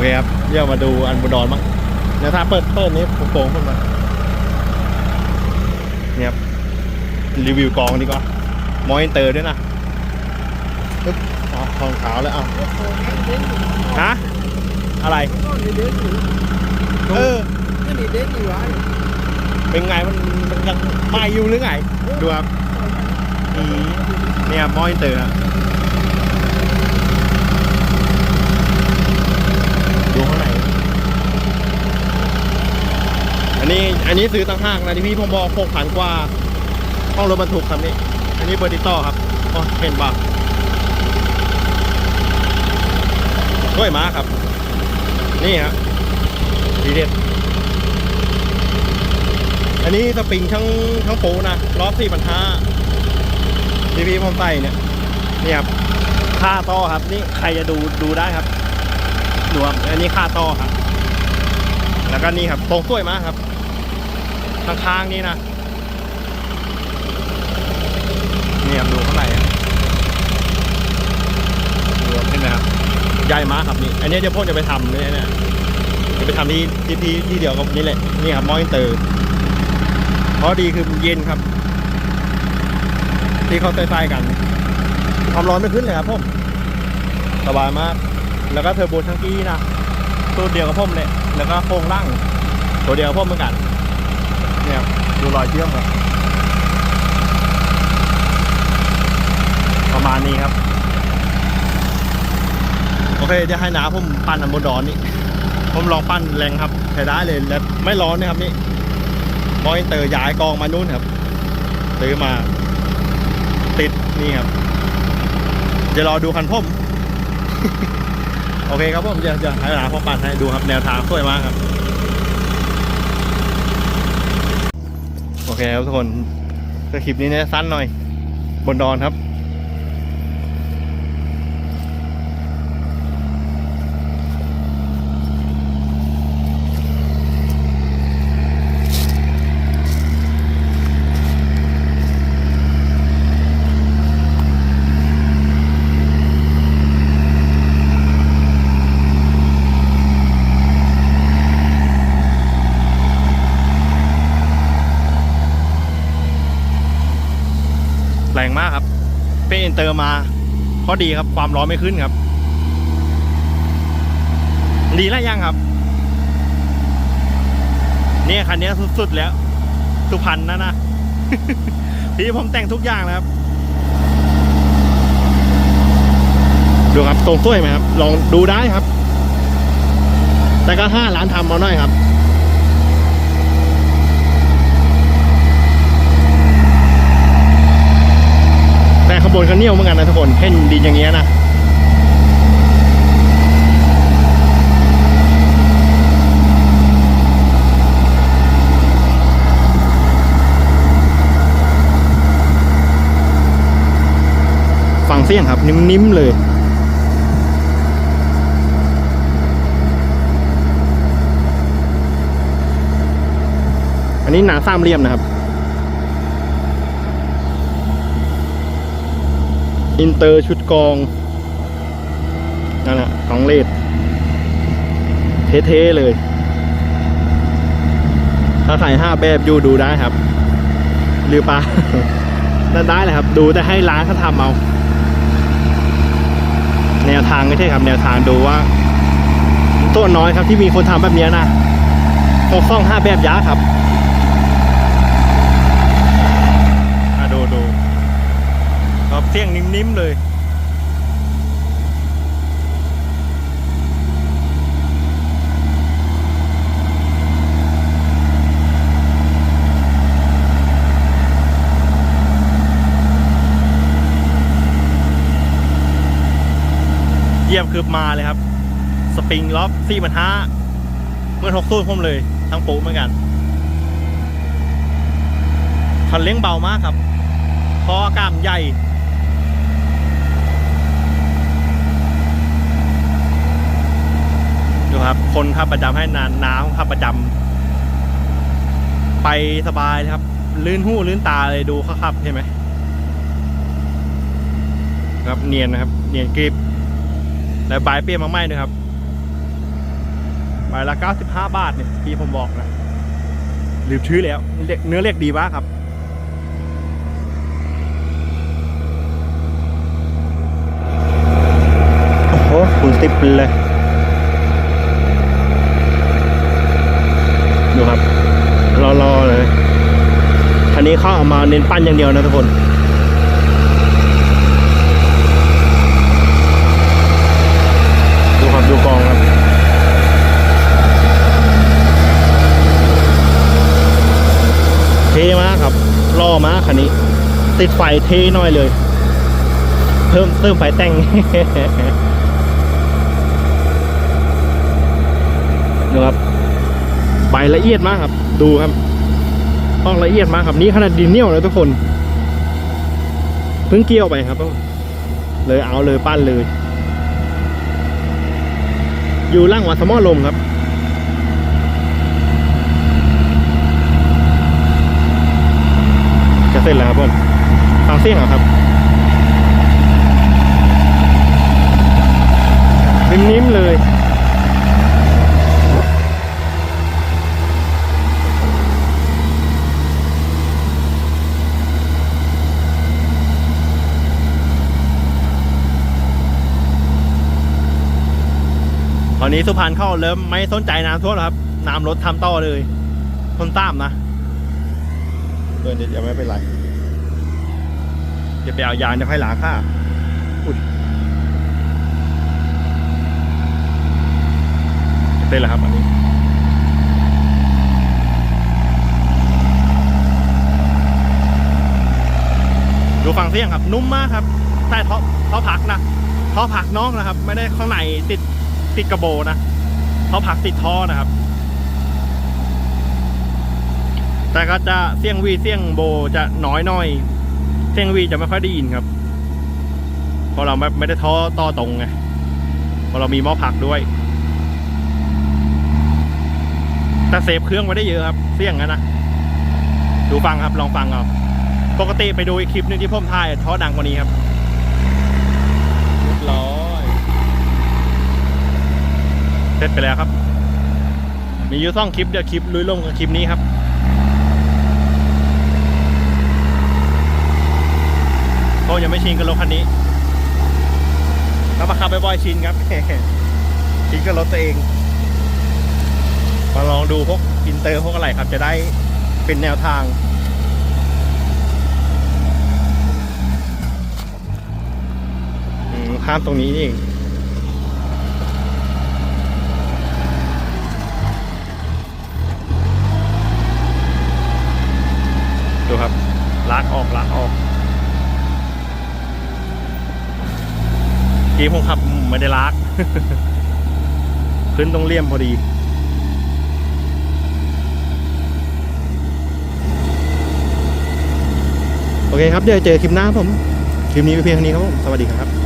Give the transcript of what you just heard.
เคครับเดี๋ยวมาดูอันบนดอนมั้งเดี๋ยวถ้าเปิดเปิดนี้โป่งๆขึ้นมาเนี่ยครับรีวิวกองดีกว่ามอนิเตอร์ด้วยนะปึ๊บเอาทองขาวแล้วเอาฮะอะไรเออเป็นไงมันมันยังไม่อยู่หรือไงดูครับอืมเนี่ยมอนิเตอร์ครับดูข้างในอั นี้อันนี้ซื้อตั้งห้างนะที่พี่ผมบอกหกพันกว่าห้องรถบรรทุกครับนี่ อันนี้เบอร์ติต่อครับอ๋อเห็นป่ะด้วยมาครับ นี่ฮะดีเด็ด อันนี้สปริงทั้งทั้งโปนะล้อสี่พันห้าที่พีผมใส่เนี่ยนี่ครับค่าต่อครับ นี่ใครจะดูดูได้ครับดูครับอันนี้ค่าต่อครับ แล้วก็นี่ครับ ตรงสวยมากครับข้างๆนี่นะนี่ครับดูข้างในดูเห็นไหมครับใหญ่มากครับนี่ อันนี้เดี๋ยวพ่อจะไปทำเนี่ยเนี่ยจะไปทำที่ที่ที่ที่เดียวกับนี่แหละนี่ครับมอนิเตอร์เพราะดีคือเย็นครับ ที่เขาใส่ๆกัน ความร้อนไม่ขึ้นเลยครับผมสบายมาก แล้วก็เทอร์โบชังกี้นะ ตัวเดียวกับผมเลย แล้วก็โครงล่าง ตัวเดียวกับผมเหมือนกัน เนี่ยดูรอยเชื่อมครับประมาณนี้ครับ โอเคจะให้นาผมปั้นอันบนดอนนี่ ผมลองปั้นแรงครับใช้ได้เลยและไม่ร้อนนะครับนี่มอนิเตอร์ย้ายกองมานู่นครับซื้อมา ติดนี่ครับ จะรอดูคันพ่ม โอเคครับผมจะจะให้หาพ่อปั่นให้ดูครับแนวทางสวยมากครับ โอเคครับทุกคนคลิปนี้เนี่ยสั้นหน่อย บนดอนครับ แรงมากครับ เป็นอินเตอร์มาข้อดีครับความร้อนไม่ขึ้นครับ ดีแล้วยังครับ เนี่ยคันนี้สุดๆแล้ว สุพรรณนะนะพี่ผมแต่งทุกอย่างแล้วครับ ดูครับตรงสวยไหมครับ ลองดูได้ครับ แต่ก็ห้าล้านทำมาหน่อยครับ ขบวนก็เนียวเหมือนกันนะทุกคนเห็นดินอย่างเงี้ยนะฟังเสียงครับนิ่มๆเลยอันนี้หนาสามเหลี่ยมนะครับ อินเตอร์ชุดกองนั่นแหละสองเลดเท่ๆเลย ถ้าใครห้าแบบอยู่ดูได้ครับ หรือปะนั่นได้เลยครับ ดูแต่ให้ร้านเขาทำเอา แนวทางไม่ใช่ครับ แนวทางดูว่า ตัวน้อยครับที่มีคนทำแบบเนี้ยนะหกซ่องห้าแบบยาครับอะดูดู ครับ เสียงนิ่มๆเลยเยี่ยมคือมาเลยครับ สปริงล็อกสี่พันห้าเมื่อทกสู้ผมเลย ทั้งปูเหมือนกันคันเลี้ยงเบามากครับคอกล้ามใหญ่ ครับ คนขับประจำให้นานน้ำขับประจำไปสบายเลยครับ ลื่นหูลื่นตาเลยดูเขาขับเห็นไหมครับเนียนนะครับ เนียนกริบและบเปี้ยมากๆเลยครับใบละ95 บาทเนี่ยที่ผมบอกนะลืมชื่อแล้วเรียกเนื้อเรียกดีมากครับโอ้โหคุณติบเลย ดูครับ รอๆเลยคันนี้เขาเอามาเน้นปั้นอย่างเดียวนะทุกคนดูครับดูกองครับเทมากครับล่อมากคันนี้ ติดไฟเทน่อยเลย เพิ่มเติมไฟแต่งดูครับ ใบละเอียดมากครับ ดูครับต้องละเอียดมากครับ นี่ขนาดดินเหนียวเลยทุกคน เพิ่งเกี่ยวไปครับ เลยเอาเลยปั้นเลย อยู่ล่างวัดสมอลมครับจะเสร็จแล้วครับผมฟังเสียงเหรอครับนิ่มๆเลย อนนี้สุพรรณเข้าเริ่มไม่สนใจน้ำท่วมแล้วครับ น้ำลดทำต่อเลยทนตามนะเดินเดี๋ยวไม่เป็นไรจะไปเอายางจะค่อยล้างค่าอุ้ยจะเต้นแล้วครับอันนี้ดูฟังเสียงครับ นุ่มมากครับใต้ท่อท่อพักนะท่อพักน้องนะครับ ไม่ได้ข้างในติด ติดกระโบนะเขาผลักติดท่อนะครับ แต่ก็จะเสียงวีเสียงโบจะน้อยน่อยเสียงวีจะไม่ค่อยได้ยินครับ เพราะเราไม่ไม่ได้ท่อต่อตรงไงเพราะเรามีหม้อผักด้วยแต่เซฟเครื่องไว้ได้เยอะครับ เสียงนะนะดูฟังครับลองฟังเอาปกติไปดูอีกคลิปนึงที่ผมถ่ายท่อดังกว่านี้ครับเรียบร้อย เสร็จไปแล้วครับ มีอยู่ซ่องคลิปเดียวคลิปลุยลงกับคลิปนี้ครับโอ้ยังไม่ชินกับรถคันนี้ถ้ามาขับบ่อยๆชินครับชินกับรถตัวเองมาลองดูพวกอินเตอร์พวกอะไรครับ จะได้เป็นแนวทางข้ามตรงนี้นี่เอง ดูครับลากออกลากออกกีผมขับไม่ได้ลากขึ้นตรงเลี่ยมพอดี โอเคครับเดี๋ยวเจอคลิปหน้าผม คลิปนี้ไปเพียงเท่านี้ครับผม สวัสดีครับ